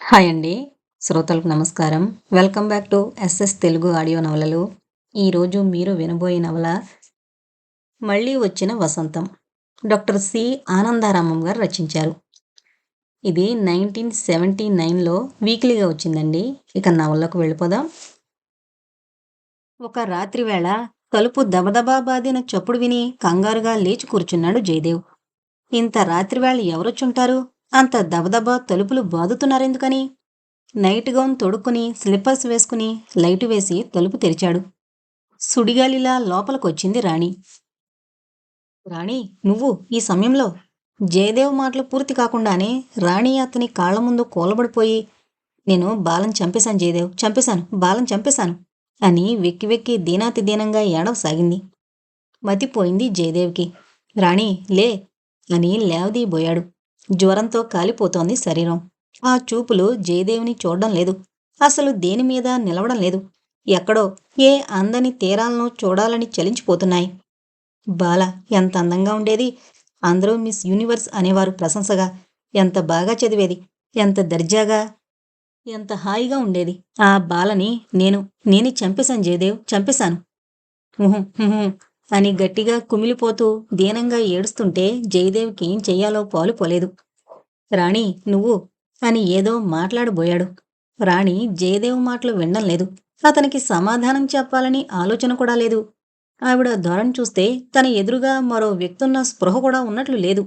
Hi అండి. శ్రోతలకు నమస్కారం. Welcome back to SS Telugu audio నవలలు. ఈరోజు మీరు వినబోయే నవల మళ్ళీ వచ్చిన వసంతం. Doctor C. ఆనందారామం గారు రచించారు. ఇది నైన్టీన్ సెవెంటీ నైన్లో వీక్లీగా వచ్చిందండి. ఇక నవలకు వెళ్ళిపోదాం. ఒక రాత్రి వేళ కలుపు దబదబా బాదిన చప్పుడు విని కంగారుగా లేచి కూర్చున్నాడు జయదేవ్. ఇంత రాత్రి వేళ ఎవరొచ్చుంటారు? అంత దబదబా తలుపులు బాదుతున్నారెందుకని నైట్ గౌన్ తొడుక్కుని స్లిప్పర్స్ వేసుకుని లైటు వేసి తలుపు తెరిచాడు. సుడిగాలిలా లోపలికొచ్చింది రాణి. రాణి నువ్వు ఈ సమయంలో జయదేవ్ మాటలు పూర్తి కాకుండానే రాణి అతని కాళ్ళ ముందు కూలబడిపోయి నేను బాలం చంపేశాను జయదేవ్ చంపేశాను బాలం చంపేశాను అని వెక్కి వెక్కి దీనాతి దీనంగా ఏడవసాగింది. మతిపోయింది జయదేవ్కి. రాణి లే అని లేవదీయబోయాడు. జ్వరంతో కాలిపోతోంది శరీరం. ఆ చూపులు జయదేవిని చూడడం లేదు. అసలు దేని మీద నిలవడం లేదు. ఎక్కడో ఏ అందని తీరాలను చూడాలని చలించిపోతున్నాయి. బాల ఎంత అందంగా ఉండేది. అందరూ మిస్ యూనివర్స్ అనేవారు ప్రశంసగా. ఎంత బాగా చదివేది. ఎంత దర్జాగా. ఎంత హాయిగా ఉండేది. ఆ బాలని నేను నేనే చంపేశాను జయదేవ్ చంపేశాను. అని గట్టిగా కుమిలిపోతూ దీనంగా ఏడుస్తుంటే జయదేవ్కి ఏం చెయ్యాలో పాలు పోలేదు. రాణి నువ్వు? అని ఏదో మాట్లాడబోయాడు. రాణి జయదేవ్ మాటలు వినడం లేదు అతనికి సమాధానం చెప్పాలని ఆలోచన కూడా లేదు. ఆవిడ ధోరణి చూస్తే తన ఎదురుగా మరో వ్యక్తున్న స్పృహ కూడా ఉన్నట్లు లేదు.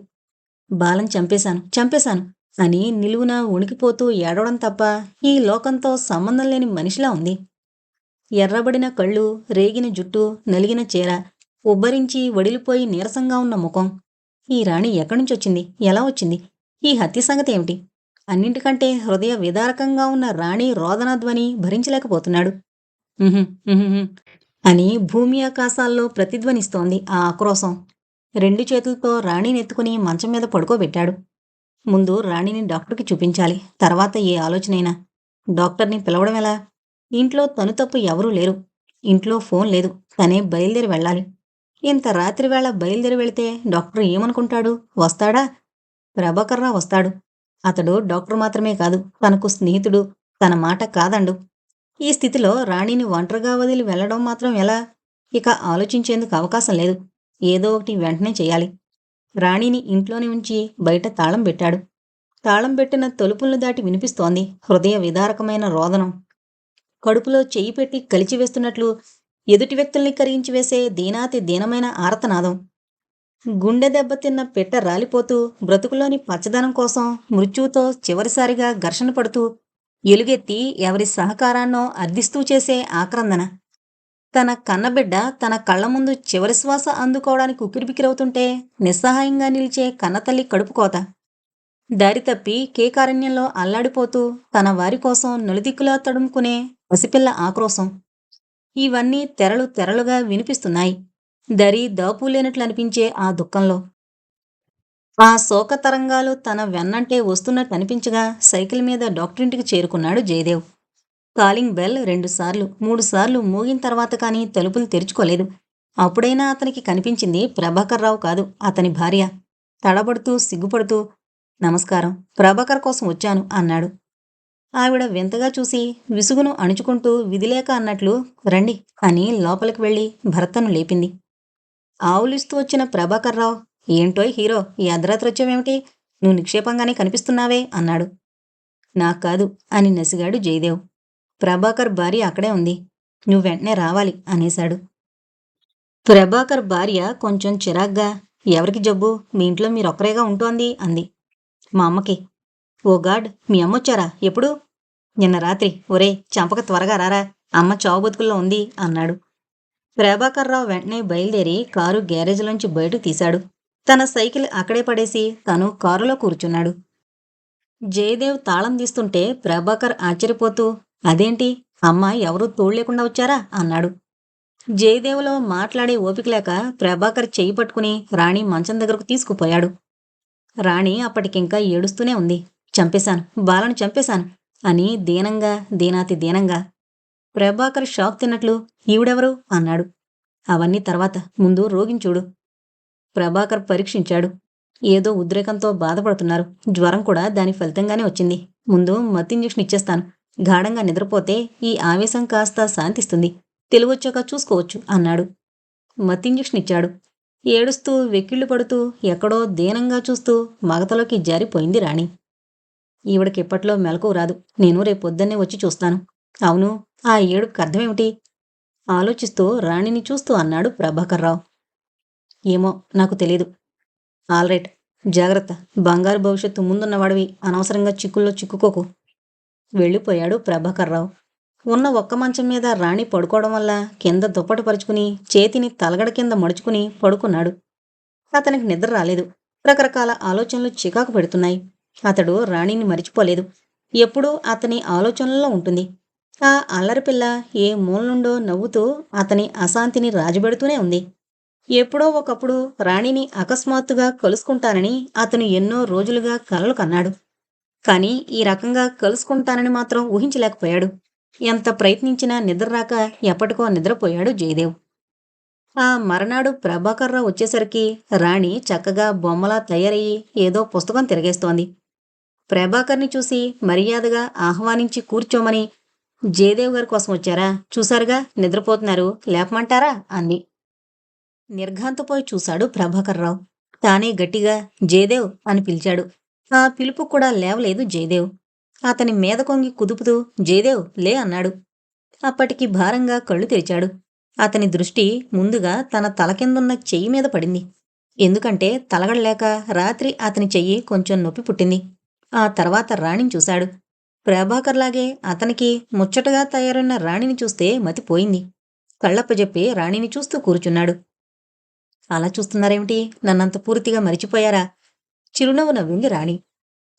బాలం చంపేశాను చంపేశాను అని నిలువున ఉణికిపోతూ ఏడవడం తప్ప ఈ లోకంతో సంబంధం లేని మనిషిలా ఉంది. ఎర్రబడిన కళ్ళు రేగిన జుట్టు నలిగిన చీర ఉబ్బరించి వడిలిపోయి నీరసంగా ఉన్న ముఖం. ఈ రాణి ఎక్కడి నుంచి వచ్చింది ఎలా వచ్చింది? ఈ హత్య సంగతి ఏమిటి? అన్నింటికంటే హృదయ విదారకంగా ఉన్న రాణి రోదనధ్వని భరించలేకపోతున్నాడు. అని భూమి ఆకాశాల్లో ప్రతిధ్వనిస్తోంది ఆ ఆక్రోశం. రెండు చేతులతో రాణినెత్తుకుని మంచం మీద పడుకోబెట్టాడు. ముందు రాణిని డాక్టర్కి చూపించాలి. తర్వాత ఏ ఆలోచనైనా. డాక్టర్ని పిలవడం ఎలా? ఇంట్లో తను తప్పు ఎవరూ లేరు. ఇంట్లో ఫోన్ లేదు. తనే బయలుదేరి వెళ్ళాలి. ఇంత రాత్రి వేళ బయలుదేరి వెళితే డాక్టర్ ఏమనుకుంటాడు? వస్తాడా? ప్రభాకర్రావు వస్తాడు. అతడు డాక్టర్ మాత్రమే కాదు తనకు స్నేహితుడు. తన మాట కాదండు. ఈ స్థితిలో రాణిని ఒంటరిగా వదిలి వెళ్ళడం మాత్రం ఎలా? ఇక ఆలోచించేందుకు అవకాశం లేదు. ఏదో ఒకటి వెంటనే చేయాలి. రాణిని ఇంట్లోనే ఉంచి బయట తాళం పెట్టాడు. తాళం పెట్టిన తలుపులను దాటి వినిపిస్తోంది హృదయ విదారకమైన రోదనం. కడుపులో చెయ్యి పెట్టి కలిచివేస్తున్నట్లు ఎదుటి వ్యక్తుల్ని కరిగించి వేసే దీనాతి దీనమైన ఆరతనాదం. గుండె దెబ్బతిన్న పెట్ట రాలిపోతూ బ్రతుకులోని పచ్చదనం కోసం మృత్యువుతో చివరిసారిగా ఘర్షణ పడుతూ ఎలుగెత్తి ఎవరి సహకారాన్నో అర్థిస్తూ చేసే ఆక్రందన. తన కన్నబిడ్డ తన కళ్ళ ముందు చివరి శ్వాస అందుకోవడానికి ఉక్కిరిబిక్కిరవుతుంటే నిస్సహాయంగా నిలిచే కన్నతల్లి కడుపుకోత దారి తప్పి కేకారణ్యంలో అల్లాడిపోతూ తన వారి కోసం నలుదిక్కులా తడుముకునే పసిపిల్ల ఆక్రోశం. ఇవన్నీ తెరలు తెరలుగా వినిపిస్తున్నాయి. దరి దాపు లేనట్లు అనిపించే ఆ దుఃఖంలో. ఆ శోక తరంగాలు తన వెన్నంటే వస్తున్నట్టు అనిపించగా సైకిల్ మీద డాక్టరింటికి చేరుకున్నాడు జయదేవ్. కాలింగ్ బెల్ రెండుసార్లు మూడుసార్లు మూగిన తర్వాత కానీ తలుపులు తెరుచుకోలేదు. అప్పుడైనా అతనికి కనిపించింది ప్రభాకర్రావు కాదు అతని భార్య. తడబడుతూ సిగ్గుపడుతూ నమస్కారం ప్రభాకర్ కోసం వచ్చాను అన్నాడు. ఆవిడ వింతగా చూసి విసుగును అణుచుకుంటూ విధిలేక అన్నట్లు రండి అని లోపలికి వెళ్ళి భర్తను లేపింది. ఆవులిస్తూ వచ్చిన ప్రభాకర్రావు ఏంటోయ్ హీరో ఈ అర్ధరాత్రి వచ్చావేమిటి నువ్వు నిక్షేపంగానే కనిపిస్తున్నావే అన్నాడు. నాకు కాదు అని నసిగాడు జయదేవ్. ప్రభాకర్ భార్య అక్కడే ఉంది. నువ్వు వెంటనే రావాలి అనేశాడు. ప్రభాకర్ భార్య కొంచెం చిరాగ్గా ఎవరికి జబ్బు? మీ ఇంట్లో మీరొక్కరేగా ఉంటోంది అంది మా అమ్మకి. ఓ గాడ్ మీ అమ్మ వచ్చారా? ఎప్పుడు? నిన్న రాత్రి. ఒరే చంపక త్వరగా రారా. అమ్మ చావు బతుకుల్లో ఉంది అన్నాడు. ప్రభాకర్రావు వెంటనే బయలుదేరి కారు గ్యారేజ్లోంచి బయటకు తీశాడు. తన సైకిల్ అక్కడే పడేసి తను కారులో కూర్చున్నాడు. జయదేవ్ తాళం తీస్తుంటే ప్రభాకర్ ఆశ్చర్యపోతూ అదేంటి? అమ్మ ఎవరూ తోడు లేకుండా వచ్చారా? అన్నాడు. జయదేవ్లో మాట్లాడే ఓపిక లేక ప్రభాకర్ చేయి పట్టుకుని రాణి మంచం దగ్గరకు తీసుకుపోయాడు. రాణి అప్పటికింకా ఏడుస్తూనే ఉంది. చంపేశాను బాలను చంపేశాను అని దీనంగా దీనాతి దీనంగా ప్రభాకర్ షాక్ తిన్నట్లు ఈవిడెవరు అన్నాడు. అవన్నీ తర్వాత ముందు రోగిని చూడు. ప్రభాకర్ పరీక్షించాడు. ఏదో ఉద్రేకంతో బాధపడుతున్నారు. జ్వరం కూడా దాని ఫలితంగానే వచ్చింది. ముందు మత్ ఇంజెక్షన్ ఇచ్చేస్తాను. గాఢంగా నిద్రపోతే ఈ ఆవేశం కాస్త శాంతిస్తుంది. తెలివొచ్చాక చూసుకోవచ్చు అన్నాడు. మత్ ఇంజెక్షన్ ఇచ్చాడు. ఏడుస్తూ వెక్కిళ్ళు పడుతూ ఎక్కడో దీనంగా చూస్తూ మగతలోకి జారిపోయింది రాణి. ఈవిడకి ఇప్పట్లో మెలకు రాదు. నేను రేపు పొద్దున్నే వచ్చి చూస్తాను. అవును ఆ ఏడుపుకి అర్థమేమిటి? ఆలోచిస్తూ రాణిని చూస్తూ అన్నాడు ప్రభాకర్రావు. ఏమో నాకు తెలీదు. ఆల్రైట్ జాగ్రత్త. బంగారు భవిష్యత్తు ముందున్నవాడివి. అనవసరంగా చిక్కుల్లో చిక్కుకోకు. వెళ్ళిపోయాడు ప్రభాకర్రావు. ఉన్న ఒక్క మంచం మీద రాణి పడుకోవడం వల్ల కింద దుప్పటి పరుచుకుని చేతిని తలగడ కింద మడుచుకుని పడుకున్నాడు. అతనికి నిద్ర రాలేదు. రకరకాల ఆలోచనలు చికాకు పెడుతున్నాయి. అతడు రాణిని మరిచిపోలేదు. ఎప్పుడూ అతని ఆలోచనల్లో ఉంటుంది. ఆ అల్లరిపిల్ల ఏ మూల నుండో నవ్వుతూ అతని అశాంతిని రాజబెడుతూనే ఉంది. ఎప్పుడో ఒకప్పుడు రాణిని అకస్మాత్తుగా కలుసుకుంటానని అతను ఎన్నో రోజులుగా కలలు కన్నాడు. కాని ఈ రకంగా కలుసుకుంటానని మాత్రం ఊహించలేకపోయాడు. ఎంత ప్రయత్నించినా నిద్ర రాక ఎప్పటికో నిద్రపోయాడు జయదేవ్. ఆ మరనాడు ప్రభాకర్రావు వచ్చేసరికి రాణి చక్కగా బొమ్మలా తయారయ్యి ఏదో పుస్తకం తిరగేస్తోంది. ప్రభాకర్ని చూసి మర్యాదగా ఆహ్వానించి కూర్చోమని జయదేవ్ గారి కోసం వచ్చారా? చూసారుగా నిద్రపోతున్నారు. లేపమంటారా? అంది. నిర్ఘాంతపోయి చూశాడు ప్రభాకర్రావు. తానే గట్టిగా జయదేవ్ అని పిలిచాడు. ఆ పిలుపు కూడా లేవలేదు జయదేవ్. అతని మీద కొంగి కుదుపుతూ జయదేవ్ లే అన్నాడు. అప్పటికి భారంగా కళ్ళు తెరిచాడు. అతని దృష్టి ముందుగా తన తల కిందున్న చెయ్యి మీద పడింది. ఎందుకంటే తలగడలేక రాత్రి అతని చెయ్యి కొంచెం నొప్పి పుట్టింది. ఆ తర్వాత రాణిని చూశాడు. ప్రభాకర్లాగే అతనికి ముచ్చటగా తయారున్న రాణిని చూస్తే మతిపోయింది. కళ్ళప్పజెప్పి రాణిని చూస్తూ కూర్చున్నాడు. అలా చూస్తున్నారేమిటి? నన్నంత పూర్తిగా మరిచిపోయారా? చిరునవ్వు నవ్వింది రాణి.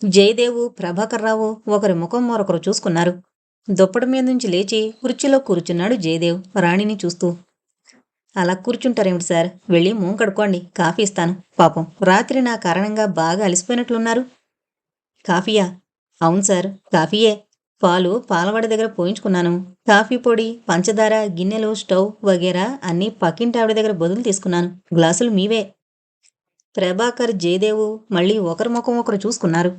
జయదేవు ప్రభాకర్రావు ఒకరి ముఖం మరొకరు చూసుకున్నారు. దుప్పటి మీద నుంచి లేచి కుర్చీలో కూర్చున్నాడు జయదేవ్ రాణిని చూస్తూ. అలా కూర్చుంటారేమిటి సార్? వెళ్ళి మూం కడుక్కోండి. కాఫీ ఇస్తాను. పాపం రాత్రి నా కారణంగా బాగా అలసిపోయినట్లున్నారు. కాఫీయా? అవును సార్ కాఫీయే. పాలు పాలవాడ దగ్గర పోయించుకున్నాను. కాఫీ పొడి పంచదార గిన్నెలు స్టవ్ వగేరా అన్నీ పక్కింటి ఆవిడ దగ్గర బదులు తీసుకున్నాను. గ్లాసులు మీవే. ప్రభాకర్ జయదేవు మళ్ళీ ఒకరి ముఖం ఒకరు చూసుకున్నారు.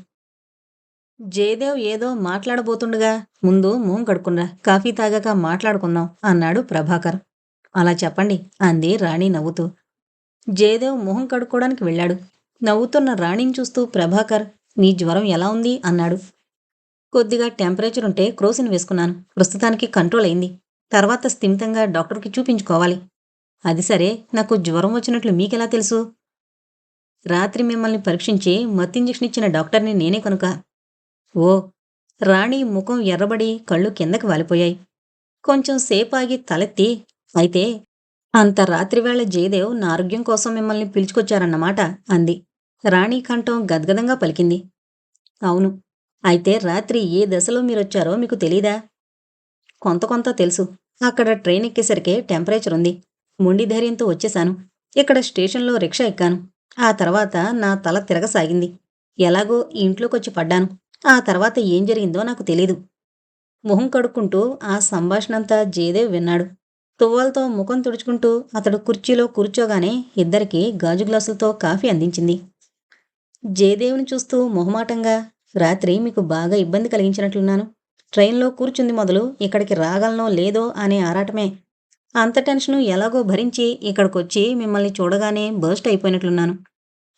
జయదేవ్ ఏదో మాట్లాడబోతుండగా ముందు మూం కడుక్కున్నా కాఫీ తాగాక మాట్లాడుకుందాం అన్నాడు ప్రభాకర్. అలా చెప్పండి అంది రాణి నవ్వుతూ. జయదేవ్ మొహం కడుక్కోవడానికి వెళ్ళాడు. నవ్వుతున్న రాణిని చూస్తూ ప్రభాకర్ నీ జ్వరం ఎలా ఉంది? అన్నాడు. కొద్దిగా టెంపరేచర్ ఉంటే క్రోసిన్ వేసుకున్నాను. ప్రస్తుతానికి కంట్రోల్ అయింది. తర్వాత స్థిమితంగా డాక్టర్కి చూపించుకోవాలి. అది సరే నాకు జ్వరం వచ్చినట్లు మీకెలా తెలుసు? రాత్రి మిమ్మల్ని పరీక్షించి మత్తింజెక్షన్ ఇచ్చిన డాక్టర్ని నేనే కనుక. ఓ రాణి ముఖం ఎర్రబడి కళ్ళు కిందకి వాలిపోయాయి. కొంచెం సేపాగి తలెత్తి అయితే అంత రాత్రివేళ జయదేవ్ నా ఆరోగ్యం కోసం మిమ్మల్ని పిలుచుకొచ్చారన్నమాట అంది. రాణి కంఠం గద్గదంగా పలికింది. అవును అయితే రాత్రి ఏ దశలో మీరొచ్చారో మీకు తెలీదా? కొంత కొంత తెలుసు. అక్కడ ట్రైన్ ఎక్కేసరికే టెంపరేచర్ ఉంది మొండి ధైర్యంతో వచ్చేశాను. ఇక్కడ స్టేషన్లో రిక్షా ఎక్కాను. ఆ తర్వాత నా తల తిరగసాగింది. ఎలాగో ఇంట్లోకొచ్చి పడ్డాను. ఆ తర్వాత ఏం జరిగిందో నాకు తెలీదు. మొహం కడుక్కుంటూ ఆ సంభాషణంతా జయదేవ్ విన్నాడు. తువ్వాలతో ముఖం తుడుచుకుంటూ అతడు కుర్చీలో కూర్చోగానే ఇద్దరికి గాజు గ్లాసులతో కాఫీ అందించింది. జయదేవుని చూస్తూ మొహమాటంగా రాత్రి మీకు బాగా ఇబ్బంది కలిగించినట్లున్నాను. ట్రైన్లో కూర్చుంది మొదలు ఇక్కడికి రాగలనో లేదో అనే ఆరాటమే. అంత టెన్షను ఎలాగో భరించి ఇక్కడికొచ్చి మిమ్మల్ని చూడగానే బర్స్ట్ అయిపోయినట్లున్నాను.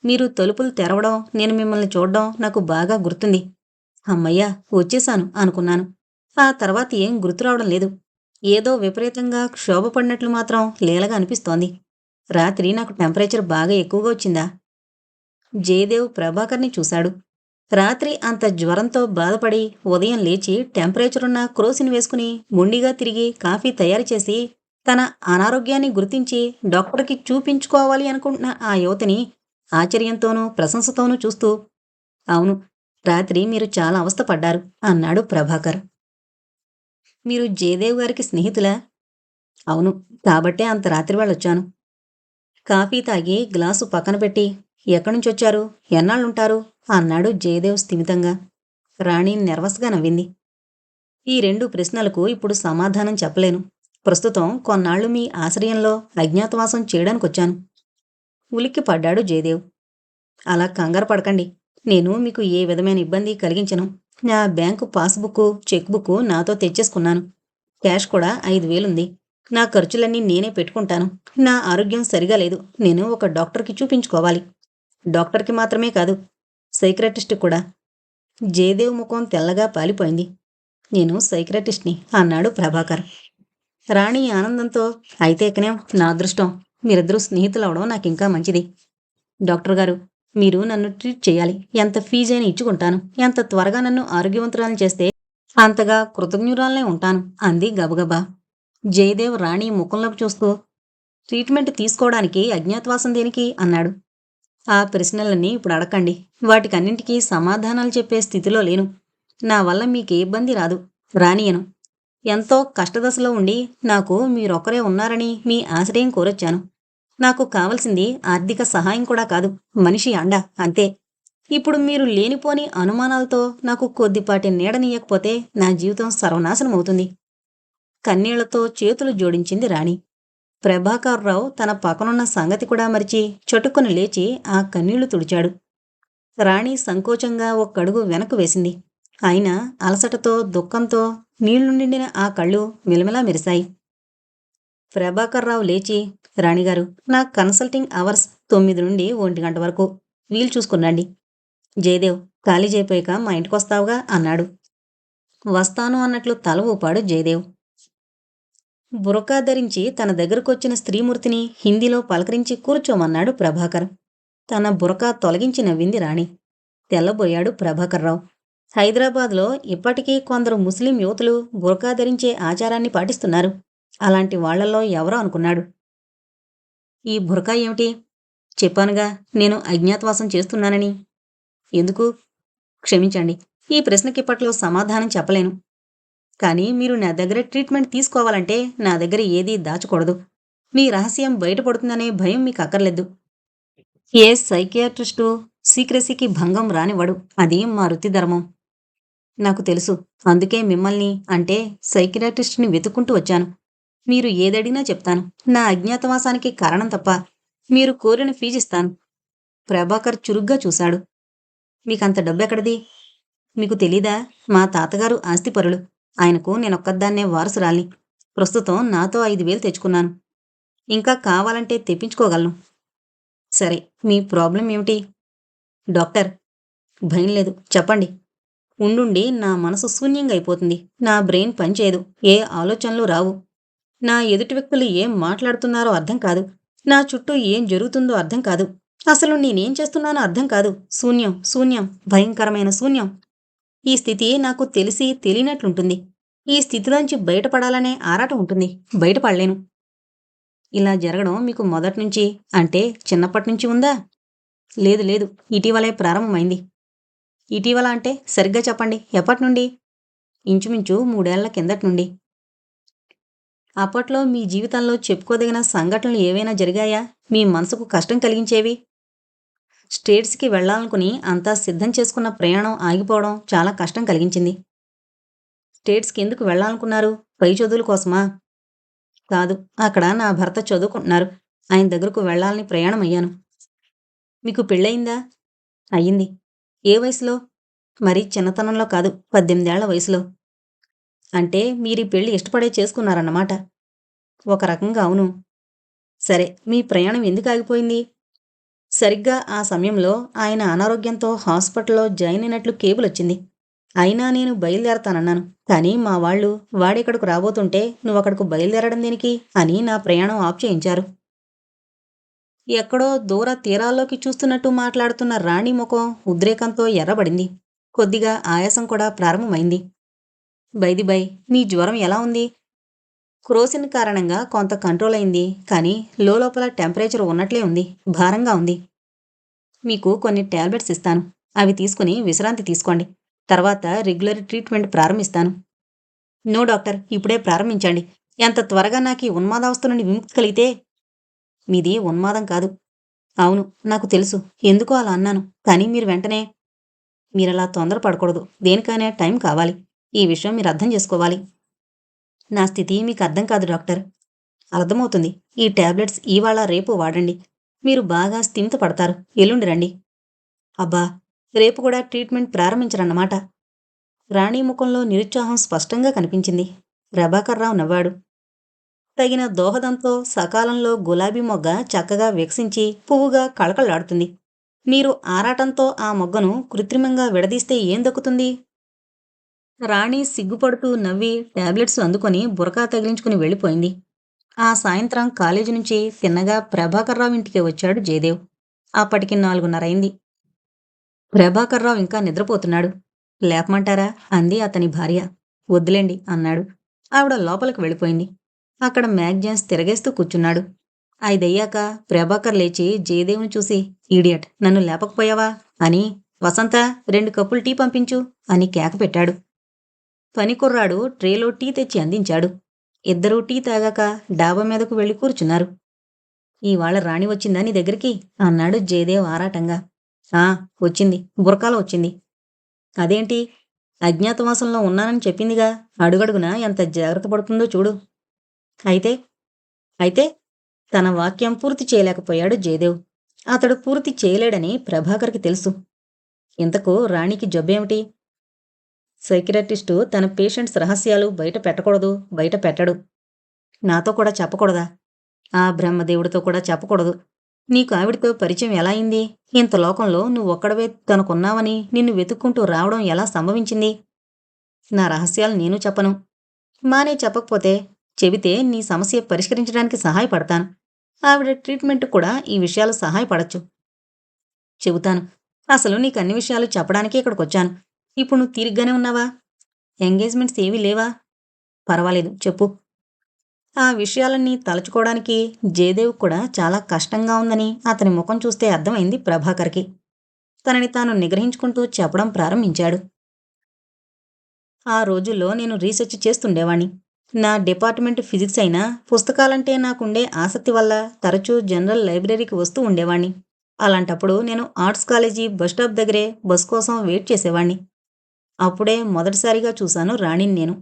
మీరు తలుపులు తెరవడం నేను మిమ్మల్ని చూడడం నాకు బాగా గుర్తుంది. అమ్మయ్యా వచ్చేశాను అనుకున్నాను. ఆ తర్వాత ఏం గుర్తు రావడం లేదు. ఏదో విపరీతంగా క్షోభపడినట్లు మాత్రం లీలగా అనిపిస్తోంది. రాత్రి నాకు టెంపరేచర్ బాగా ఎక్కువగా వచ్చిందా? జయదేవ్ ప్రభాకర్ని చూశాడు. రాత్రి అంత జ్వరంతో బాధపడి ఉదయం లేచి టెంపరేచర్ ఉన్న వేసుకుని మొండిగా తిరిగి కాఫీ తయారు చేసి తన అనారోగ్యాన్ని గుర్తించి డాక్టర్కి చూపించుకోవాలి అనుకుంటున్న ఆ యువతిని ఆశ్చర్యంతోనూ ప్రశంసతోనూ చూస్తూ అవును రాత్రి మీరు చాలా అవస్థపడ్డారు అన్నాడు ప్రభాకర్. మీరు జయదేవ్ గారికి స్నేహితులా? అవును కాబట్టే అంత రాత్రి వచ్చాను కాఫీ తాగి గ్లాసు పక్కన పెట్టి ఎక్కడి నుంచి వచ్చారు ఎన్నాళ్ళుంటారు? అన్నాడు జయదేవ్ స్థిమితంగా. రాణి నెర్వస్గా నవ్వింది. ఈ రెండు ప్రశ్నలకు ఇప్పుడు సమాధానం చెప్పలేను. ప్రస్తుతం కొన్నాళ్ళు మీ ఆశ్రయంలో అజ్ఞాతవాసం చేయడానికొచ్చాను. ఉలిక్కి పడ్డాడు జయదేవ్. అలా కంగారు పడకండి. నేను మీకు ఏ విధమైన ఇబ్బంది కలిగించను. నా బ్యాంకు పాస్బుక్ చెక్బుక్ నాతో తెచ్చేసుకున్నాను. క్యాష్ కూడా ఐదు వేలుంది. నా ఖర్చులన్నీ నేనే పెట్టుకుంటాను. నా ఆరోగ్యం సరిగా లేదు. నేను ఒక డాక్టర్కి చూపించుకోవాలి. డాక్టర్కి మాత్రమే కాదు సైక్రటిస్ట్ కూడా. జయదేవ్ ముఖం తెల్లగా పాలిపోయింది. నేను సైక్రటిస్ట్ని అన్నాడు ప్రభాకర్. రాణి ఆనందంతో అయితే ఇకనే నా అదృష్టం. మీరిద్దరూ స్నేహితులవడం నాకు ఇంకా మంచిది. డాక్టర్ గారు మీరు నన్ను ట్రీట్ చేయాలి. ఎంత ఫీజైనా ఇచ్చుకుంటాను. ఎంత త్వరగా నన్ను ఆరోగ్యవంతురాలను చేస్తే అంతగా కృతజ్ఞురాలనే ఉంటాను అంది గబగబా. జయదేవ్ రాణి ముఖంలోకి చూస్తూ ట్రీట్మెంట్ తీసుకోవడానికి అజ్ఞాతవాసం దేనికి? అన్నాడు. ఆ ప్రశ్నలన్నీ ఇప్పుడు అడకండి వాటికన్నింటికీ సమాధానాలు చెప్పే స్థితిలో లేను. నా వల్ల మీకే ఇబ్బంది రాదు. రానియను ఎంతో కష్టదశలో ఉండి నాకు మీరొక్కరే ఉన్నారని మీ ఆశ్రయం కోరొచ్చాను. నాకు కావలసింది ఆర్థిక సహాయం కూడా కాదు. మనిషి అండ అంతే. ఇప్పుడు మీరు లేనిపోని అనుమానాలతో నాకు కొద్దిపాటి నీడనీయకపోతే నా జీవితం సర్వనాశనం అవుతుంది కన్నీళ్ళతో చేతులు జోడించింది రాణి. ప్రభాకర్రావు తన పక్కనున్న సంగతి కూడా మరిచి చటుక్కున లేచి ఆ కన్నీళ్ళు తుడిచాడు. రాణి సంకోచంగా ఒక్కడుగు వెనక్కు వేసింది. ఆయన అలసటతో దుఃఖంతో నీళ్ళు నిండిన ఆ కళ్ళు మిలమిలా మెరిశాయి. ప్రభాకర్రావు లేచి రాణిగారు నా కన్సల్టింగ్ అవర్స్ తొమ్మిది నుండి ఒంటి గంట వరకు. వీలు చూసుకున్నాండి. జయదేవ్ ఖాళీ చేయిపోయాక మా ఇంటికొస్తావుగా అన్నాడు. వస్తాను అన్నట్లు తల ఊపాడు జయదేవ్. బురకా ధరించి తన దగ్గరకొచ్చిన స్త్రీమూర్తిని హిందీలో పలకరించి కూర్చోమన్నాడు ప్రభాకర్. తన బురకా తొలగించి నవ్వింది రాణి. తెల్లబోయాడు ప్రభాకర్రావు. హైదరాబాద్లో ఇప్పటికీ కొందరు ముస్లిం యువతులు బురకా ధరించే ఆచారాన్ని పాటిస్తున్నారు. అలాంటి వాళ్ళలో ఎవరో అనుకున్నాడు. ఈ బురకా ఏమిటి? చెప్పానుగా నేను అజ్ఞాతవాసం చేస్తున్నానని. ఎందుకు? క్షమించండి. ఈ ప్రశ్నకి ఇప్పట్లో సమాధానం చెప్పలేను. కానీ మీరు నా దగ్గర ట్రీట్మెంట్ తీసుకోవాలంటే నా దగ్గర ఏదీ దాచకూడదు. మీ రహస్యం బయటపడుతుందనే భయం మీకు అక్కర్లేదు. ఏ సైకియాట్రిస్టు సీక్రసీకి భంగం రానివ్వడు. అది మా వృత్తి ధర్మం. నాకు తెలుసు. అందుకే మిమ్మల్ని అంటే సైకియాట్రిస్ట్ని వెతుక్కుంటూ వచ్చాను. మీరు ఏదడిగినా చెప్తాను. నా అజ్ఞాతవాసానికి కారణం తప్ప మీరు కోరిన ఫీజిస్తాను ప్రభాకర్ చురుగ్గా చూశాడు. మీకంత డబ్బెక్కడది? మీకు తెలీదా? మా తాతగారు ఆస్తిపరులు. ఆయనకు నేనొక్కదాన్నే వారసురాలి ప్రస్తుతం నాతో ఐదు వేలు తెచ్చుకున్నాను. ఇంకా కావాలంటే తెప్పించుకోగలను. సరే మీ ప్రాబ్లం ఏమిటి? డాక్టర్ భయం లేదు. చెప్పండి. ఉండుండి నా మనసు శూన్యంగా అయిపోతుంది నా బ్రెయిన్ పనిచేయదు. ఏ ఆలోచనలు రావు. నా ఎదుటి వ్యక్తులు ఏం మాట్లాడుతున్నారో అర్థం కాదు. నా చుట్టూ ఏం జరుగుతుందో అర్థం కాదు. అసలు నేనేం చేస్తున్నానో అర్థం కాదు. శూన్యం శూన్యం. భయంకరమైన శూన్యం. ఈ స్థితి నాకు తెలిసి తెలియనట్లుంటుంది. ఈ స్థితిలోంచి బయటపడాలనే ఆరాటం ఉంటుంది. బయటపడలేను. ఇలా జరగడం మీకు మొదటి నుంచి అంటే చిన్నప్పటి నుంచి ఉందా? లేదు లేదు. ఇటీవలే ప్రారంభమైంది. ఇటీవల అంటే సరిగ్గా చెప్పండి. ఎప్పటి నుండి? ఇంచుమించు మూడేళ్ళ కిందటి నుండి. అప్పట్లో మీ జీవితంలో చెప్పుకోదగిన సంఘటనలు ఏవైనా జరిగాయా? మీ మనసుకు కష్టం కలిగించేవి? స్టేట్స్కి వెళ్ళాలనుకుని అంతా సిద్ధం చేసుకున్న ప్రయాణం ఆగిపోవడం చాలా కష్టం కలిగించింది. స్టేట్స్కి ఎందుకు వెళ్ళాలనుకున్నారు? పై చదువుల కోసమా? కాదు అక్కడ నా భర్త చదువుకుంటున్నారు. ఆయన దగ్గరకు వెళ్ళాలని ప్రయాణం అయ్యాను. మీకు పెళ్ళయిందా? అయ్యింది. ఏ వయసులో? మరి చిన్నతనంలో కాదు పద్దెనిమిదేళ్ళ వయసులో. అంటే మీరు ఈ పెళ్ళి ఇష్టపడే చేసుకున్నారన్నమాట. ఒక రకంగా అవును. సరే మీ ప్రయాణం ఎందుకు ఆగిపోయింది? సరిగ్గా ఆ సమయంలో ఆయన అనారోగ్యంతో హాస్పిటల్లో జాయిన్ అయినట్లు కేబుల్ వచ్చింది అయినా నేను బయలుదేరతానన్నాను. కానీ మా వాళ్ళు వాడిక్కడకు రాబోతుంటే నువ్వు అక్కడకు బయలుదేరడం దేనికి అని నా ప్రయాణం ఆఫ్ చేయించారు ఎక్కడో దూర తీరాల్లోకి చూస్తున్నట్టు మాట్లాడుతున్న రాణి ముఖం ఉద్రేకంతో ఎర్రబడింది. కొద్దిగా ఆయాసం కూడా ప్రారంభమైంది. బైది బై నీ జ్వరం ఎలా ఉంది? క్రోసిన్ కారణంగా కొంత కంట్రోల్ అయింది. కానీ లోపల టెంపరేచర్ ఉన్నట్లే ఉంది. భారంగా ఉంది. మీకు కొన్ని టాబ్లెట్స్ ఇస్తాను. అవి తీసుకుని విశ్రాంతి తీసుకోండి. తర్వాత రెగ్యులర్ ట్రీట్మెంట్ ప్రారంభిస్తాను. నో డాక్టర్ ఇప్పుడే ప్రారంభించండి. ఎంత త్వరగా నాకు ఈ ఉన్మాదావస్థ నుండి విముక్తి కలిగితే మీది ఉన్మాదం కాదు. అవును నాకు తెలుసు. ఎందుకో అలా అన్నాను. కానీ మీరు వెంటనే మీరలా తొందరపడకూడదు. దేనికైనా టైం కావాలి. ఈ విషయం మీరు అర్థం చేసుకోవాలి. నా స్థితి మీకు అర్థం కాదు డాక్టర్. అర్థమవుతుంది. ఈ టాబ్లెట్స్ ఇవాళ రేపు వాడండి. మీరు బాగా స్థిమిత పడతారు ఎల్లుండి రండి. అబ్బా! రేపు కూడా ట్రీట్మెంట్ ప్రారంభించరన్నమాట. రాణి ముఖంలో నిరుత్సాహం స్పష్టంగా కనిపించింది. ప్రభాకర్రావు నవ్వాడు. తగిన దోహదంతో సకాలంలో గులాబీ మొగ్గ చక్కగా వికసించి పువ్వుగా కళకళలాడుతుంది. మీరు ఆరాటంతో ఆ మొగ్గను కృత్రిమంగా విడదీస్తే ఏం దక్కుతుంది? రాణి సిగ్గుపడుతూ నవ్వి టాబ్లెట్స్ అందుకొని బురకా తగిలించుకుని వెళ్ళిపోయింది. ఆ సాయంత్రం కాలేజీ నుంచి తిన్నగా ప్రభాకర్రావు ఇంటికి వచ్చాడు జయదేవ్. అప్పటికి నాలుగున్నరైంది ప్రభాకర్రావు ఇంకా నిద్రపోతున్నాడు. లేపమంటారా? అంది అతని భార్య. వద్దులేండి అన్నాడు. ఆవిడ లోపలికి వెళ్ళిపోయింది. అక్కడ మ్యాగ్జైన్స్ తిరగేస్తూ కూర్చున్నాడు. ఐదయ్యాక ప్రభాకర్ లేచి జయదేవ్ని చూసి ఈడియట్ నన్ను లేపకపోయావా? అని వసంత రెండు కప్పులు టీ పంపించు అని కేక పెట్టాడు. పనికుర్రాడు ట్రేలో టీ తెచ్చి అందించాడు. ఇద్దరూ టీ తాగాక డాబా మీదకు వెళ్ళి కూర్చున్నారు. ఇవాళ రాణి వచ్చిందా నీ దగ్గరికి? అన్నాడు జయదేవ్ ఆరాటంగా. ఆ వచ్చింది. బురకాలో వచ్చింది. అదేంటి? అజ్ఞాతవాసంలో ఉన్నానని చెప్పిందిగా? అడుగడుగునా ఎంత జాగ్రత్త పడుతుందో చూడు. అయితే అయితే తన వాక్యం పూర్తి చేయలేకపోయాడు జయదేవ్. అతడు పూర్తి చేయలేడని ప్రభాకర్కి తెలుసు. ఇంతకు రాణికి జబ్బేమిటి? సైకిరటిస్టు తన పేషెంట్స్ రహస్యాలు బయట పెట్టకూడదు బయట పెట్టడు. నాతో కూడా చెప్పకూడదా? ఆ బ్రహ్మదేవుడితో కూడా చెప్పకూడదు. నీకు ఆవిడతో పరిచయం ఎలా అయింది? ఇంత లోకంలో నువ్వు ఒక్కడవే తనకున్నావని నిన్ను వెతుక్కుంటూ రావడం ఎలా సంభవించింది? నా రహస్యాలు నేను చెప్పను. మానే చెప్పకపోతే చెబితే నీ సమస్య పరిష్కరించడానికి సహాయపడతాను. ఆవిడ ట్రీట్మెంట్ కూడా ఈ విషయాలు సహాయపడచ్చు. చెబుతాను. అసలు నీకు అన్ని విషయాలు చెప్పడానికే ఇక్కడికి వచ్చాను ఇప్పుడు నువ్వు తీరిగ్గానే ఉన్నావా? ఎంగేజ్మెంట్స్ ఏవీ లేవా? పర్వాలేదు చెప్పు. ఆ విషయాలన్నీ తలుచుకోవడానికి జయదేవ్ కూడా చాలా కష్టంగా ఉందని అతని ముఖం చూస్తే అర్థమైంది ప్రభాకర్కి. తనని తాను నిగ్రహించుకుంటూ చెప్పడం ప్రారంభించాడు. ఆ రోజుల్లో నేను రీసెర్చ్ చేస్తుండేవాణ్ణి. నా డిపార్ట్మెంట్ ఫిజిక్స్ అయినా పుస్తకాలంటే నాకుండే ఆసక్తి వల్ల తరచూ జనరల్ లైబ్రరీకి వస్తూ ఉండేవాణ్ణి. అలాంటప్పుడు నేను ఆర్ట్స్ కాలేజీ బస్ స్టాప్ దగ్గరే బస్ కోసం వెయిట్ చేసేవాణ్ణి. అప్పుడే మొదటిసారిగా చూశాను రాణిని నేను.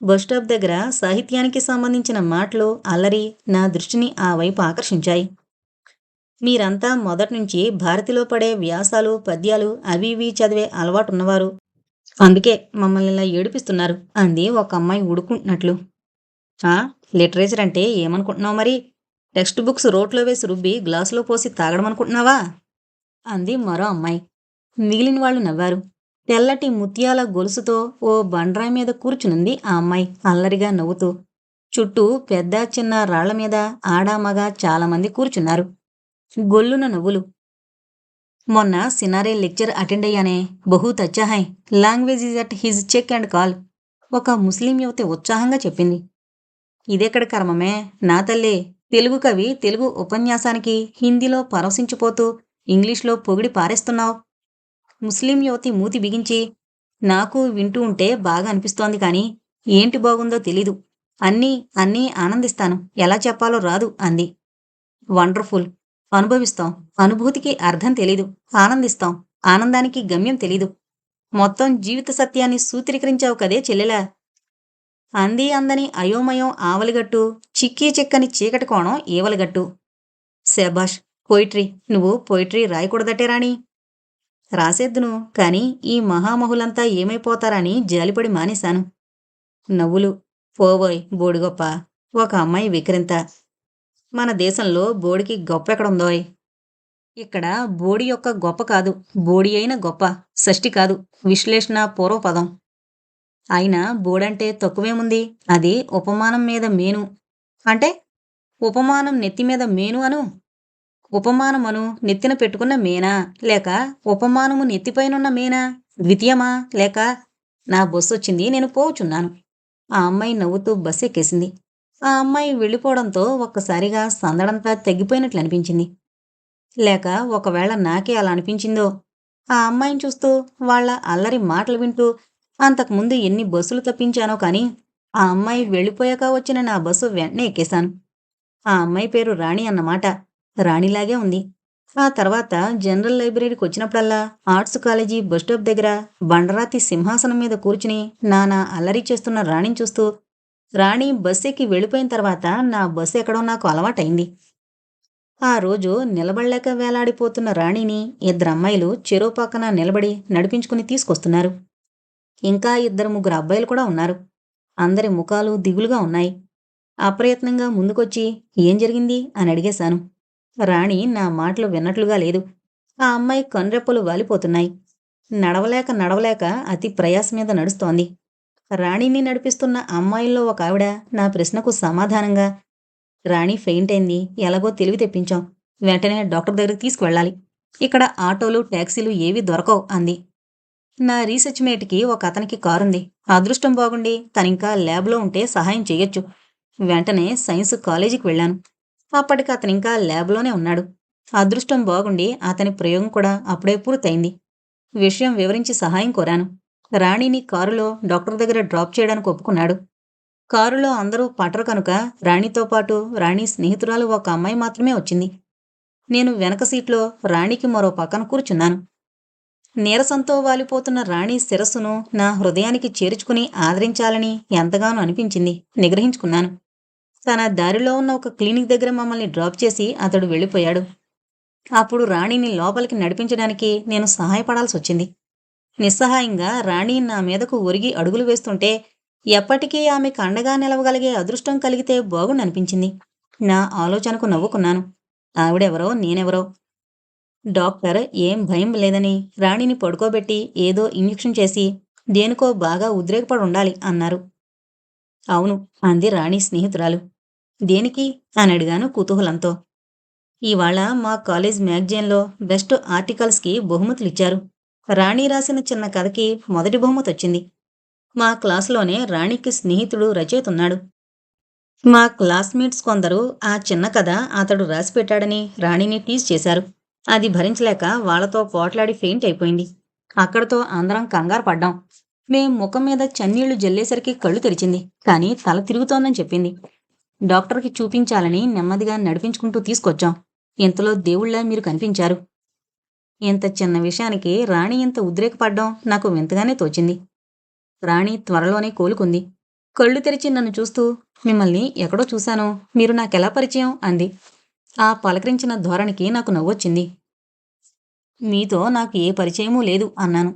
బస్ స్టాప్ దగ్గర సాహిత్యానికి సంబంధించిన మాటలు అల్లరి నా దృష్టిని ఆ వైపు ఆకర్షించాయి. మీరంతా మొదటి నుంచి భారతిలో పడే వ్యాసాలు పద్యాలు అవి ఇవి చదివే అలవాటున్నవారు. అందుకే మమ్మల్ని ఇలా ఏడిపిస్తున్నారు అంది ఒక అమ్మాయి ఉడుకుంటున్నట్లు. ఆ లిటరేచర్ అంటే ఏమనుకుంటున్నావు మరి? టెక్స్ట్ బుక్స్ రోట్లో వేసి రుబ్బి గ్లాసులో పోసి తాగడం అనుకుంటున్నావా అంది మరో అమ్మాయి. మిగిలిన వాళ్ళు నవ్వారు. తెల్లటి ముత్యాల గొలుసుతో ఓ బండ్రాయి మీద కూర్చునుంది ఆ అమ్మాయి అల్లరిగా నవ్వుతూ. చుట్టూ పెద్ద చిన్న రాళ్ళ మీద ఆడామగ చాలామంది కూర్చున్నారు. గొల్లున నవ్వులు. మొన్న సినారే లెక్చర్ అటెండ్ అయ్యానే. బహు తచ్చహాయ్. Language is at his check and call. ఒక ముస్లిం యువతి ఉత్సాహంగా చెప్పింది. ఇదెక్కడ కర్మమే? నా తల్లే. తెలుగు కవి తెలుగు ఉపన్యాసానికి హిందీలో పరవశించిపోతూ ఇంగ్లీష్లో పొగిడి పారేస్తున్నావు. ముస్లిం యువతి మూతి బిగించి నాకు వింటూ ఉంటే బాగా అనిపిస్తోంది కానీ ఏంటి బాగుందో తెలీదు. అన్నీ అన్నీ ఆనందిస్తాను. ఎలా చెప్పాలో రాదు అంది. వండర్ఫుల్. అనుభవిస్తాం. అనుభూతికి అర్థం తెలీదు. ఆనందిస్తాం. ఆనందానికి గమ్యం తెలీదు. మొత్తం జీవిత సత్యాన్ని సూత్రీకరించావు కదే చెల్లెలా? అంది అందని అయోమయం ఆవలిగట్టు చిక్కీ చిక్కని చీకటి కోణం ఈవలిగట్టు. శభాష్ పోయిట్రీ. నువ్వు పోయిట్రీ రాయకూడదటే రాణి. రాసేద్దును కాని ఈ మహామహులంతా ఏమైపోతారని జాలిపడి మానేశాను. నవ్వులు. పోబోయ్ బోడిగొప్ప. ఒక అమ్మాయి విక్రింత. మన దేశంలో బోడికి గొప్ప ఎక్కడుందోయ్? ఇక్కడ బోడి యొక్క గొప్ప కాదు. బోడి అయిన గొప్ప. షష్ఠి కాదు. విశ్లేషణ పూర్వపదం. అయినా బోడంటే తక్కువేముంది? అది ఉపమానం మీద మేను. అంటే ఉపమానం నెత్తి మీద మేను అను? ఉపమానమును నెత్తిన పెట్టుకున్న మేనా? లేక ఉపమానము నెత్తిపైనున్న మేనా? ద్వితీయమా? లేక నా బస్సు వచ్చింది నేను పోచున్నాను. ఆ అమ్మాయి నవ్వుతూ బస్సు ఎక్కేసింది ఆ అమ్మాయి వెళ్ళిపోవడంతో ఒక్కసారిగా సందడంతా తగ్గిపోయినట్లు అనిపించింది. లేక ఒకవేళ నాకే అలా అనిపించిందో? ఆ అమ్మాయిని చూస్తూ వాళ్ళ అల్లరి మాటలు వింటూ అంతకుముందు ఎన్ని బస్సులు తప్పించానో కానీ ఆ అమ్మాయి వెళ్ళిపోయాక వచ్చిన నా బస్సు వెంటనే ఎక్కేశాను. ఆ అమ్మాయి పేరు రాణి అన్నమాట. రాణిలాగే ఉంది. ఆ తర్వాత జనరల్ లైబ్రరీకి వచ్చినప్పుడల్లా ఆర్ట్స్ కాలేజీ బస్ స్టాప్ దగ్గర బండరాతి సింహాసనం మీద కూర్చుని నానా అల్లరి చేస్తున్న రాణిని చూస్తూ రాణి బస్ ఎక్కి వెళ్ళిపోయిన తర్వాత నా బస్సు ఎక్కడో నాకు అలవాటైంది. ఆ రోజు నిలబడలేక వేలాడిపోతున్న రాణిని ఇద్దరు అమ్మాయిలు చెరువు పక్కన నిలబడి నడిపించుకుని తీసుకొస్తున్నారు. ఇంకా ఇద్దరు ముగ్గురు అబ్బాయిలు కూడా ఉన్నారు. అందరి ముఖాలు దిగులుగా ఉన్నాయి. అప్రయత్నంగా ముందుకొచ్చి ఏం జరిగింది? అని అడిగేశాను. రాణి నా మాటలు విన్నట్లుగా లేదు. ఆ అమ్మాయి కన్రెప్పలు వాలిపోతున్నాయి. నడవలేక నడవలేక అతి ప్రయాస మీద నడుస్తోంది. రాణిని నడిపిస్తున్న అమ్మాయిల్లో ఒక ఆవిడ నా ప్రశ్నకు సమాధానంగా రాణి ఫెయింట్ అయింది. ఎలాగో తెలివి తెప్పించాం. వెంటనే డాక్టర్ దగ్గరికి తీసుకువెళ్ళాలి. ఇక్కడ ఆటోలు ట్యాక్సీలు ఏవి దొరకవు అంది. నా రీసెర్చ్ మేట్కి ఒక అతనికి కారుంది. అదృష్టం బాగుండి తనింకా ల్యాబ్లో ఉంటే సహాయం చేయొచ్చు. వెంటనే సైన్స్ కాలేజీకి వెళ్ళాను. అప్పటికి అతను ఇంకా ల్యాబ్లోనే ఉన్నాడు. అదృష్టం బాగుండి అతని ప్రయోగం కూడా అప్పుడే పూర్తయింది. విషయం వివరించి సహాయం కోరాను. రాణిని కారులో డాక్టర్ దగ్గర డ్రాప్ చేయడానికి ఒప్పుకున్నాడు. కారులో అందరూ పటరు కనుక రాణితో పాటు రాణి స్నేహితురాలు ఒక అమ్మాయి మాత్రమే వచ్చింది. నేను వెనక సీట్లో రాణికి మరో పక్కన కూర్చున్నాను. నీరసంతో వాలిపోతున్న రాణి శిరస్సును నా హృదయానికి చేర్చుకుని ఆదరించాలని ఎంతగానో అనిపించింది. నిగ్రహించుకున్నాను. తన దారిలో ఉన్న ఒక క్లినిక్ దగ్గర మమ్మల్ని డ్రాప్ చేసి అతడు వెళ్ళిపోయాడు. అప్పుడు రాణిని లోపలికి నడిపించడానికి నేను సహాయపడాల్సి వచ్చింది. నిస్సహాయంగా రాణి నా మీదకు ఒరిగి అడుగులు వేస్తుంటే ఎప్పటికీ ఆమెకు అండగా నిలవగలిగే అదృష్టం కలిగితే బాగుండనిపించింది. నా ఆలోచనకు నవ్వుకున్నాను. ఆవిడెవరో నేనెవరో? డాక్టర్ ఏం భయం లేదని రాణిని పడుకోబెట్టి ఏదో ఇంజెక్షన్ చేసి దేనికో బాగా ఉద్రేకపడి ఉండాలి అన్నారు. అవును అంది రాణి స్నేహితురాలు. దేనికి? అని అడిగాను కుతూహలంతో. ఇవాళ మా కాలేజ్ మ్యాగజైన్లో బెస్ట్ ఆర్టికల్స్కి బహుమతులు ఇచ్చారు రాణి రాసిన చిన్న కథకి మొదటి బహుమతి వచ్చింది మా క్లాస్లోనే రాణికి స్నేహితుడు రచయిత ఉన్నాడు మా క్లాస్మేట్స్ కొందరు ఆ చిన్న కథ అతడు రాసిపెట్టాడని రాణిని టీజ్ చేశారు. అది భరించలేక వాళ్ళతో పోట్లాడి ఫెయింట్ అయిపోయింది. అక్కడతో అందరం కంగారు పడ్డాం. మేం ముఖం మీద చన్నీళ్ళు జల్లేసరికి కళ్ళు తెరిచింది. కానీ తల తిరుగుతోందని చెప్పింది. డాక్టర్కి చూపించాలని నెమ్మదిగా నడిపించుకుంటూ తీసుకొచ్చాం. ఇంతలో దేవుళ్ళ మీరు కనిపించారు. ఇంత చిన్న విషయానికి రాణి ఇంత ఉద్రేకపడ్డం నాకు వింతగానే తోచింది. రాణి త్వరలోనే కోలుకుంది. కళ్ళు తెరిచి నన్ను చూస్తూ మిమ్మల్ని ఎక్కడో చూశాను. మీరు నాకెలా పరిచయం? అంది. ఆ పలకరించిన ధోరణికి నాకు నవ్వొచ్చింది. మీతో నాకు ఏ పరిచయమూ లేదు అన్నాను.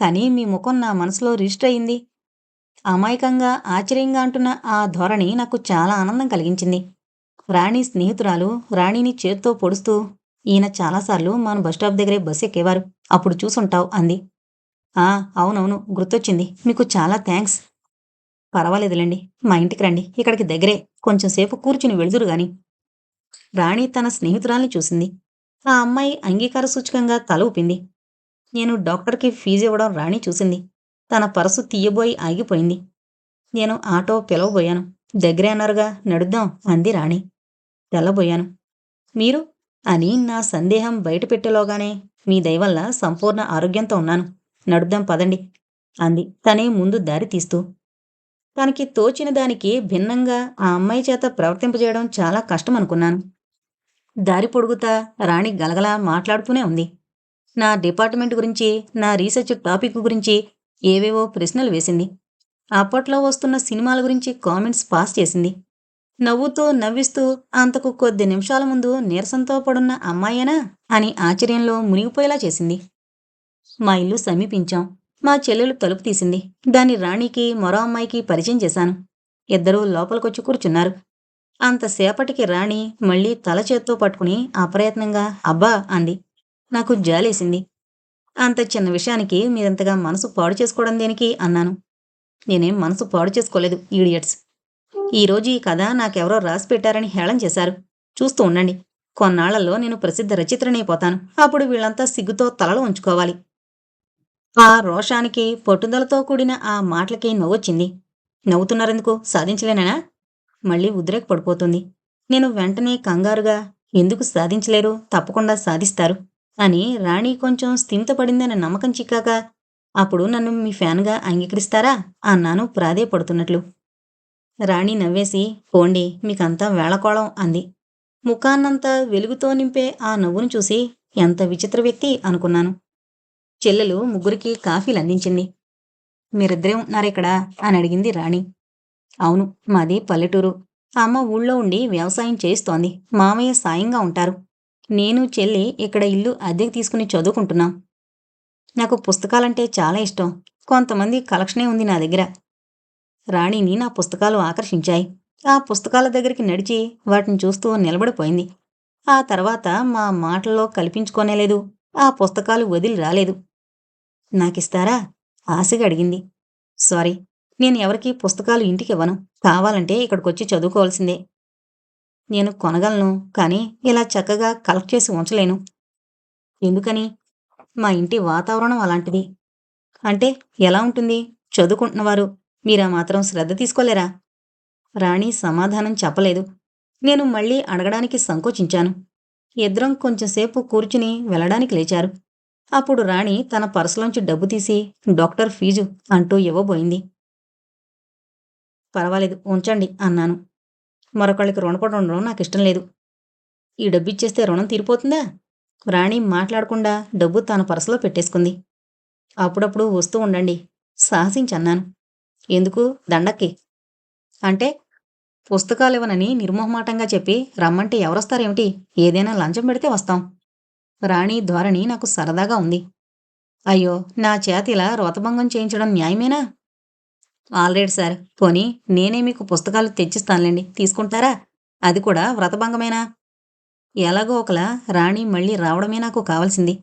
కానీ మీ ముఖం నా మనసులో రిజిస్టర్ అయింది. అమాయకంగా ఆశ్చర్యంగా అంటున్న ఆ ధోరణి నాకు చాలా ఆనందం కలిగించింది. రాణి స్నేహితురాలు రాణిని చేత్తో పొడుస్తూ ఈయన చాలాసార్లు మన బస్టాప్ దగ్గరే బస్సు ఎక్కేవారు. అప్పుడు చూసుంటావు అంది. ఆ అవునవును గుర్తొచ్చింది. మీకు చాలా థ్యాంక్స్ పర్వాలేదులేండి మా ఇంటికి రండి. ఇక్కడికి దగ్గరే. కొంచెం సేపు కూర్చుని వెళుదురు గాని. రాణి తన స్నేహితురాల్ని చూసింది. ఆ అమ్మాయి అంగీకార సూచకంగా తల ఊపింది. నేను డాక్టర్కి ఫీజు ఇవ్వడం రాణి చూసింది. తన పరసు తీయబోయి ఆగిపోయింది. నేను ఆటో పిలవబోయాను. దగ్గరే అన్నారుగా నడుద్దాం అంది రాణి. తెల్లబోయాను. మీరు? అని నా సందేహం బయటపెట్టేలోగానే మీ దయవల్ల సంపూర్ణ ఆరోగ్యంతో ఉన్నాను. నడుద్దాం పదండి అంది. తనే ముందు దారి తీస్తూ. తనకి తోచిన దానికి భిన్నంగా ఆ అమ్మాయి చేత ప్రవర్తింపజేయడం చాలా కష్టం అనుకున్నాను దారి పొడుగుతా రాణి గలగలా మాట్లాడుతూనే ఉంది. నా డిపార్ట్మెంట్ గురించి నా రీసెర్చ్ టాపిక్ గురించి ఏవేవో ప్రశ్నలు వేసింది. అప్పట్లో వస్తున్న సినిమాల గురించి కామెంట్స్ పాస్ చేసింది. నవ్వుతూ నవ్విస్తూ అంతకు కొద్ది నిమిషాల ముందు నీరసంతో పడున్న అమ్మాయేనా అని ఆశ్చర్యంలో మునిగిపోయేలా చేసింది. మా ఇల్లు సమీపించాం. మా చెల్లెలు తలుపు తీసింది. దాన్ని రాణికి మరో అమ్మాయికి పరిచయం చేశాను. ఇద్దరూ లోపలికొచ్చి కూర్చున్నారు. అంతసేపటికి రాణి మళ్ళీ తల చేత్తో పట్టుకుని అప్రయత్నంగా అబ్బా అంది. నాకు జాలేసింది. అంత చిన్న విషయానికి మీరంతగా మనసు పాడు చేసుకోవడం దేనికి? అన్నాను. నేనేం మనసు పాడు చేసుకోలేదు ఈడియట్స్ ఈరోజు ఈ కథ నాకెవరో రాసి పెట్టారని హేళం చేశారు. చూస్తూ ఉండండి. కొన్నాళ్ళలో నేను ప్రసిద్ధ రచయిత్రనైపోతాను అప్పుడు వీళ్ళంతా సిగ్గుతో తలలో ఉంచుకోవాలి ఆ రోషానికి పట్టుదలతో కూడిన ఆ మాటలకి నవ్వొచ్చింది. నవ్వుతున్నారెందుకు? సాధించలేనా మళ్ళీ ఉద్రేక పడిపోతుంది. నేను వెంటనే కంగారుగా ఎందుకు సాధించలేరు? తప్పకుండా సాధిస్తారు. అని రాణి కొంచెం స్థిమితపడిందనే నమ్మకం చిక్కాక అప్పుడు నన్ను మీ ఫ్యాన్గా అంగీకరిస్తారా? అన్నాను ప్రాధేయపడుతున్నట్లు. రాణి నవ్వేసి పోండి మీకంతా వేళకోళం అంది. ముఖాన్నంతా వెలుగుతో నింపే ఆ నవ్వును చూసి ఎంత విచిత్ర వ్యక్తి అనుకున్నాను. చెల్లెలు ముగ్గురికి కాఫీలు అందించింది. మీరిద్దరే ఇక్కడ? అని అడిగింది రాణి. అవును మాది పల్లెటూరు. అమ్మ ఊళ్ళో ఉండి వ్యవసాయం చేస్తోంది మామయ్య సాయంగా ఉంటారు. నేను చెల్లి ఇక్కడ ఇల్లు అద్దెకి తీసుకుని చదువుకుంటున్నాం. నాకు పుస్తకాలంటే చాలా ఇష్టం. కొంతమంది కలెక్షనే ఉంది నా దగ్గర. రాణిని నా పుస్తకాలు ఆకర్షించాయి. ఆ పుస్తకాల దగ్గరికి నడిచి వాటిని చూస్తూ నిలబడిపోయింది. ఆ తర్వాత మా మాటల్లో కల్పించుకోనేలేదు ఆ పుస్తకాలు వదిలి రాలేదు. నాకిస్తారా? ఆశగా అడిగింది. సారీ నేను ఎవరికీ పుస్తకాలు ఇంటికి ఇవ్వను. కావాలంటే ఇక్కడికొచ్చి చదువుకోవాల్సిందే. నేను కొనగలను కానీ ఇలా చక్కగా కలెక్ట్ చేసి ఉంచలేను. ఎందుకని? మా ఇంటి వాతావరణం అలాంటిది. అంటే ఎలా ఉంటుంది? చదువుకుంటున్నవారు మీరా మాత్రం శ్రద్ధ తీసుకోలేరా? రాణి సమాధానం చెప్పలేదు. నేను మళ్ళీ అడగడానికి సంకోచించాను. ఇద్దరం కొంచెంసేపు కూర్చుని వెళ్ళడానికి లేచారు. అప్పుడు రాణి తన పర్సులోంచి డబ్బు తీసి డాక్టర్ ఫీజు అంటూ ఇవ్వబోయింది. పర్వాలేదు ఉంచండి అన్నాను. మరొకళ్ళకి రుణపడి ఉండడం నాకు ఇష్టం లేదు. ఈ డబ్బు ఇచ్చేస్తే రుణం తీరిపోతుందా? రాణి మాట్లాడకుండా డబ్బు తన పర్సులో పెట్టేసుకుంది. అప్పుడప్పుడు వస్తూ ఉండండి సాహసించన్నాను ఎందుకు? దండక్కి. అంటే పుస్తకాలు ఇవ్వనని నిర్మోహమాటంగా చెప్పి రమ్మంటే ఎవరొస్తారేమిటి? ఏదైనా లంచం పెడితే వస్తాం. రాణి ధోరణి నాకు సరదాగా ఉంది. అయ్యో నా చేత ఇలా రోతభంగం చేయించడం న్యాయమేనా? ఆల్రెడీ సార్ పోనీ నేనే మీకు పుస్తకాలు తెచ్చిస్తానులేండి. తీసుకుంటారా? అది కూడా వ్రతభంగమేనా? ఎలాగో ఒకలా రాణి మళ్ళీ రావడమే నాకు కావాల్సింది.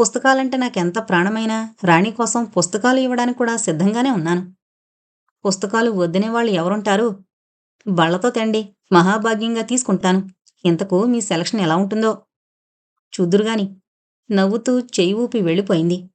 పుస్తకాలంటే నాకెంత ప్రాణమైనా రాణి కోసం పుస్తకాలు ఇవ్వడానికి కూడా సిద్ధంగానే ఉన్నాను. పుస్తకాలు వద్దనే వాళ్ళు ఎవరుంటారు? బళ్ళతో తండి మహాభాగ్యంగా తీసుకుంటాను. ఇంతకు మీ సెలక్షన్ ఎలా ఉంటుందో? చూద్దురుగాని నవ్వుతూ చెయ్యి ఊపి వెళ్ళిపోయింది.